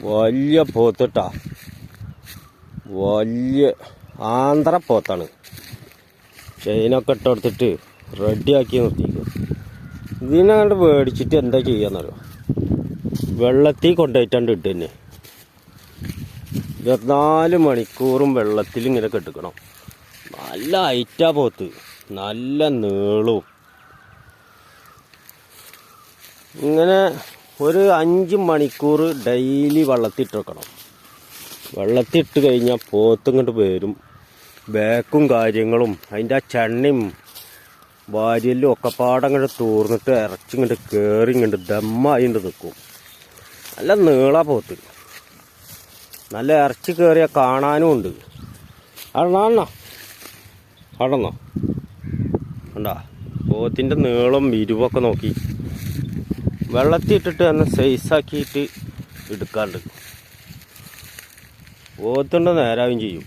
വലിയ പോത്തിട്ടാ. വലിയ ആന്ധ്ര പോത്താണ്. ചെയിനൊക്കെ ഇട്ടെടുത്തിട്ട് റെഡിയാക്കി നിർത്തിയിരിക്കും ഇതിനാണ്ട് മേടിച്ചിട്ട് എന്താ ചെയ്യാന്നറിയോ? വെള്ളത്തിൽ കൊണ്ടുപോയിട്ടാണ്ട് ഇട്ട് തന്നെ ഇരുപത്തിനാല് മണിക്കൂറും വെള്ളത്തിൽ ഇങ്ങനെ കെട്ടിക്കണം. നല്ല ഐറ്റാ പോത്ത്. നല്ല നീളവും ഇങ്ങനെ ഒരു അഞ്ച് മണിക്കൂർ ഡെയിലി വെള്ളത്തിട്ട് വെക്കണം വെള്ളത്തിട്ട് കഴിഞ്ഞാൽ പോത്ത് ഇങ്ങോട്ട് വരും. ബാക്കും കാര്യങ്ങളും അതിന്റെ ആ ചണ്ണിയും വാരിയലും ഒക്കെ പാടങ്ങോട്ട് തൂർന്നിട്ട് ഇറച്ചിങ്ങോട്ട് കയറി ഇങ്ങോട്ട് ദമ്മായിട്ട് നിൽക്കും നല്ല നീള പോത്ത്. നല്ല ഇറച്ചി കയറിയ കാണാനും ഉണ്ട്. അണ്ണാ അടന്നോ കണ്ടാ? പോത്തിന്റെ നീളം ഇരുവൊക്കെ നോക്കി. വെള്ളത്തിൽ ഇട്ടിട്ട് തന്നെ സൈസാക്കിയിട്ട് എടുക്കാണ്ട്. ഓത്തുണ്ട് നേരാവും ചെയ്യും.